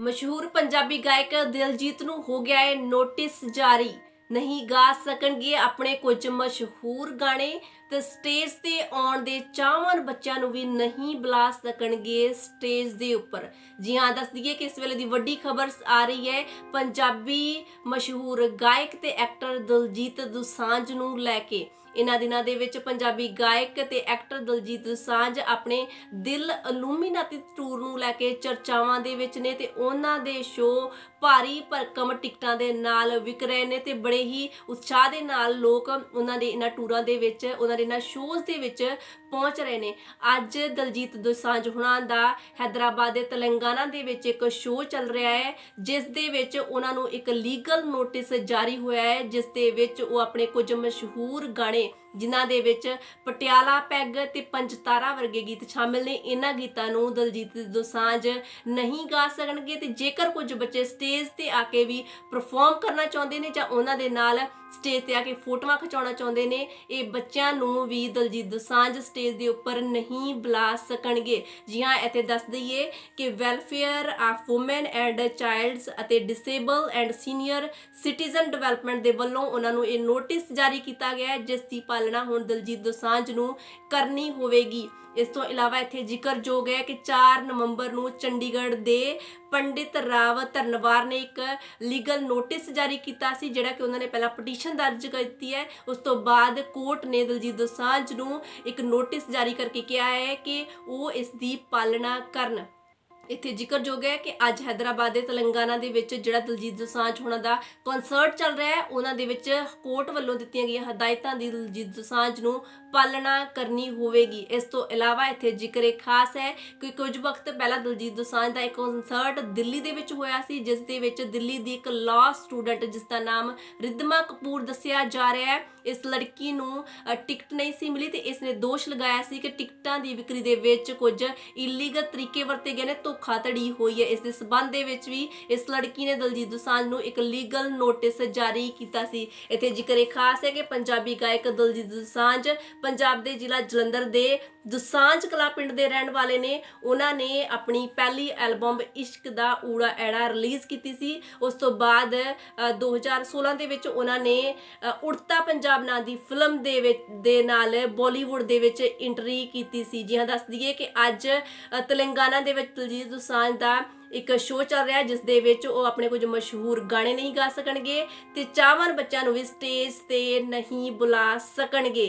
ਮਸ਼ਹੂਰ ਪੰਜਾਬੀ ਗਾਇਕ ਦਿਲਜੀਤ ਨੂੰ ਹੋ ਗਿਆ ਹੈ ਨੋਟਿਸ ਜਾਰੀ। ਨਹੀਂ ਗਾ ਸਕਣਗੇ ਆਪਣੇ ਕੁਝ ਮਸ਼ਹੂਰ ਗਾਣੇ। ਤੇ ਸਟੇਜ ਤੇ ਆਉਣ ਦੇ ਚਾਹਵਾਨ ਬੱਚਿਆਂ ਨੂੰ ਵੀ ਨਹੀਂ ਬੁਲਾ ਸਕਣਗੇ ਸਟੇਜ ਦੇ ਉੱਪਰ। ਜੀ ਹਾਂ, ਦੱਸ ਦਈਏ ਕਿ ਇਸ ਵੇਲੇ ਦੀ ਵੱਡੀ ਖਬਰ ਆ ਰਹੀ ਹੈ। ਪੰਜਾਬੀ ਮਸ਼ਹੂਰ ਗਾਇਕ ਤੇ ਐਕਟਰ ਦਿਲਜੀਤ ਦੁਸਾਂਝ ਨੂੰ ਲੈ ਕੇ। ਇਹਨਾਂ ਦਿਨਾਂ ਦੇ ਵਿੱਚ ਪੰਜਾਬੀ ਗਾਇਕ ਤੇ ਐਕਟਰ ਦਲਜੀਤ ਦੁਸਾਂਝ ਆਪਣੇ ਦਿਲ ਇਲੂਮੀਨਾਤੀ ਟੂਰ ਨੂੰ ਲੈ ਕੇ ਚਰਚਾਵਾਂ ਦੇ ਵਿੱਚ ਨੇ ਤੇ ਉਹਨਾਂ ਦੇ ਸ਼ੋਅ ਭਾਰੀ ਭਰਕਮ ਟਿਕਟਾਂ ਦੇ ਨਾਲ ਵਿਕ ਰਹੇ ਨੇ ਤੇ ਬੜੇ ਹੀ ਉਤਸ਼ਾਹ ਦੇ ਨਾਲ ਲੋਕ ਉਹਨਾਂ ਦੇ ਇਹਨਾਂ ਟੂਰਾਂ ਦੇ ਵਿੱਚ ਉਹਨਾਂ ਦੇ ਇਹਨਾਂ ਸ਼ੋਅਜ਼ ਦੇ ਵਿੱਚ ਪਹੁੰਚ ਰਹੇ ਨੇ। ਅੱਜ ਦਲਜੀਤ ਦੋਸਾਂਝ ਹੁਣਾਂ ਦਾ ਹੈਦਰਾਬਾਦ ਦੇ ਤੇਲੰਗਾਨਾ ਦੇ ਵਿੱਚ ਇੱਕ ਸ਼ੋਅ ਚੱਲ ਰਿਹਾ ਹੈ, ਜਿਸ ਦੇ ਵਿੱਚ ਉਹਨਾਂ ਨੂੰ ਇੱਕ ਲੀਗਲ ਨੋਟਿਸ ਜਾਰੀ ਹੋਇਆ ਹੈ, ਜਿਸ ਦੇ ਵਿੱਚ ਉਹ ਆਪਣੇ ਕੁਝ ਮਸ਼ਹੂਰ ਗਾਣੇ ਜਿਨ੍ਹਾਂ ਦੇ ਵਿੱਚ ਪਟਿਆਲਾ ਪੈਗ ਤੇ ਪੰਜਤਾਰਾ ਵਰਗੇ ਗੀਤ ਸ਼ਾਮਿਲ ਨੇ। ਇਹਨਾਂ ਗੀਤਾਂ ਨੂੰ ਦਲਜੀਤ ਦੋਸਾਂਝ ਨਹੀਂ ਗਾ ਸਕਣਗੇ ਤੇ ਜੇਕਰ ਕੁਝ ਬੱਚੇ ਸਟੇਜ ਤੇ ਆ ਕੇ ਵੀ ਪਰਫਾਰਮ ਕਰਨਾ ਚਾਹੁੰਦੇ ਨੇ ਜਾਂ ਉਹਨਾਂ ਦੇ ਨਾਲ ਸਟੇਜ ਤੇ ਆ ਕੇ ਫੋਟੋਆਂ ਖਿਚਾਉਣਾ ਚਾਹੁੰਦੇ ਨੇ, ਇਹ ਬੱਚਿਆਂ ਨੂੰ ਵੀ ਦਲਜੀਤ ਦੋਸਾਂਝ ਸਟੇਜ ਦੇ ਉੱਪਰ ਨਹੀਂ ਬੁਲਾ ਸਕਣਗੇ। ਜੀ ਹਾਂ, ਇੱਥੇ ਦੱਸ ਦਈਏ ਕਿ welfare of women and childs ਅਤੇ disable and senior citizen development ਦੇ ਵੱਲੋਂ ਉਹਨਾਂ ਨੂੰ ਇਹ ਨੋਟਿਸ ਜਾਰੀ ਕੀਤਾ ਗਿਆ ਹੈ, ਜਿਸ ਦੀ ਪਾਲਣਾ ਹੁਣ ਦਲਜੀਤ ਦੋਸਾਂਝ ਨੂੰ ਕਰਨੀ ਹੋਵੇਗੀ। ਇਸ ਤੋਂ ਇਲਾਵਾ ਇੱਥੇ ਜ਼ਿਕਰਯੋਗ ਹੈ ਕਿ 4 ਨਵੰਬਰ ਨੂੰ ਚੰਡੀਗੜ੍ਹ ਦੇ ਪੰਡਿਤ ਰਾਵ ਧਰਨਵਾਰ ਨੇ ਇੱਕ ਲੀਗਲ ਨੋਟਿਸ ਜਾਰੀ ਕੀਤਾ ਸੀ, ਜਿਹੜਾ ਕਿ ਉਹਨਾਂ ਨੇ ਪਹਿਲਾਂ ਪਟੀਸ਼ਨ ਦਰਜ ਕੀਤੀ ਹੈ। ਉਸ ਤੋਂ ਬਾਅਦ ਕੋਰਟ ਨੇ ਦਲਜੀਤ ਦੋਸਾਂਝ ਨੂੰ ਇੱਕ ਨੋਟਿਸ ਜਾਰੀ ਕਰਕੇ ਕਿਹਾ ਹੈ ਕਿ ਉਹ ਇਸ ਦੀ ਪਾਲਣਾ ਕਰਨ। ਇੱਥੇ ਜ਼ਿਕਰਯੋਗ ਹੈ ਕਿ ਅੱਜ ਹੈਦਰਾਬਾਦ ਦੇ ਤੇਲੰਗਾਨਾ ਦੇ ਵਿੱਚ ਜਿਹੜਾ ਦਲਜੀਤ ਦੋਸਾਂਝ ਹੋਣਾ ਦਾ ਕਨਸਰਟ ਚੱਲ ਰਿਹਾ ਹੈ, ਉਹਨਾਂ ਦੇ ਵਿੱਚ ਕੋਰਟ ਵੱਲੋਂ ਦਿੱਤੀਆਂ ਗਈਆਂ ਹਦਾਇਤਾਂ ਦੀ ਦਲਜੀਤ ਦੋਸਾਂਝ ਨੂੰ ਪਾਲਣਾ ਕਰਨੀ ਹੋਵੇਗੀ। ਇਸ ਤੋਂ ਇਲਾਵਾ ਇੱਥੇ ਜ਼ਿਕਰ ਇਹ ਖਾਸ ਹੈ ਕਿ ਕੁਝ ਵਕਤ ਪਹਿਲਾਂ ਦਲਜੀਤ ਦੋਸਾਂਝ ਦਾ ਇੱਕ ਕਨਸਰਟ ਦਿੱਲੀ ਦੇ ਵਿੱਚ ਹੋਇਆ ਸੀ, ਜਿਸ ਦੇ ਵਿੱਚ ਦਿੱਲੀ ਦੀ ਇੱਕ ਲਾਅ ਸਟੂਡੈਂਟ ਜਿਸ ਦਾ ਨਾਮ ਰਿਦਮਾ ਕਪੂਰ ਦੱਸਿਆ ਜਾ ਰਿਹਾ ਹੈ, ਇਸ ਲੜਕੀ ਨੂੰ ਟਿਕਟ ਨਹੀਂ ਸੀ ਮਿਲੀ ਤੇ ਇਸ ਨੇ ਦੋਸ਼ ਲਗਾਇਆ ਸੀ ਕਿ ਟਿਕਟਾਂ ਦੀ ਵਿਕਰੀ ਦੇ ਵਿੱਚ ਕੁਝ ਇਲੀਗਲ ਤਰੀਕੇ ਵਰਤੇ ਗਏ ਨੇ ਧੋਖਾਧੜੀ ਹੋਈ ਹੈ। ਇਸ ਦੇ ਸਬੰਧ ਦੇ ਵਿੱਚ ਵੀ ਇਸ ਲੜਕੀ ਨੇ ਦਲਜੀਤ ਦੁਸਾਂਝ ਨੂੰ ਇੱਕ ਲੀਗਲ ਨੋਟਿਸ ਜਾਰੀ ਕੀਤਾ ਸੀ। ਇੱਥੇ ਜ਼ਿਕਰ ਇਹ ਖਾਸ ਹੈ ਕਿ ਪੰਜਾਬੀ ਗਾਇਕ ਦਲਜੀਤ ਦੁਸਾਂਝ ਪੰਜਾਬ ਦੇ ਜ਼ਿਲ੍ਹਾ ਜਲੰਧਰ ਦੇ ਦੁਸਾਂਝ ਕਲਾ ਪਿੰਡ ਦੇ ਰਹਿਣ ਵਾਲੇ ਨੇ। ਉਹਨਾਂ ਨੇ ਆਪਣੀ ਪਹਿਲੀ ਐਲਬਮ ਇਸ਼ਕ ਦਾ ਊੜਾ ਐੜਾ ਰਿਲੀਜ਼ ਕੀਤੀ ਸੀ। ਉਸ ਤੋਂ ਬਾਅਦ ਅ, 2016 ਦੇ ਵਿੱਚ ਉਹਨਾਂ ਨੇ ਉੜਤਾ ਪੰਜਾਬ ਨਾਂ ਦੀ ਫਿਲਮ ਦੇ ਵਿੱਚ ਦੇ ਨਾਲ ਬਾਲੀਵੁੱਡ ਦੇ ਵਿੱਚ ਐਂਟਰੀ ਕੀਤੀ ਸੀ। ਜੀ ਹਾਂ ਦੱਸ ਦਈਏ ਕਿ ਅੱਜ ਤੇਲੰਗਾਨਾ ਦੇ ਵਿੱਚ ਦਲਜੀਤ ਦੋਸਾਂਝ ਦਾ ਇੱਕ ਸ਼ੋਅ ਚੱਲ ਰਿਹਾ ਹੈ ਜਿਸ ਦੇ ਵਿੱਚ ਉਹ ਆਪਣੇ ਕੁਝ ਮਸ਼ਹੂਰ ਗਾਣੇ ਨਹੀਂ ਗਾ ਸਕਣਗੇ ਤੇ ਚਾਹਵਾਨ ਬੱਚਿਆਂ ਨੂੰ ਵੀ ਸਟੇਜ ਤੇ ਨਹੀਂ ਬੁਲਾ ਸਕਣਗੇ।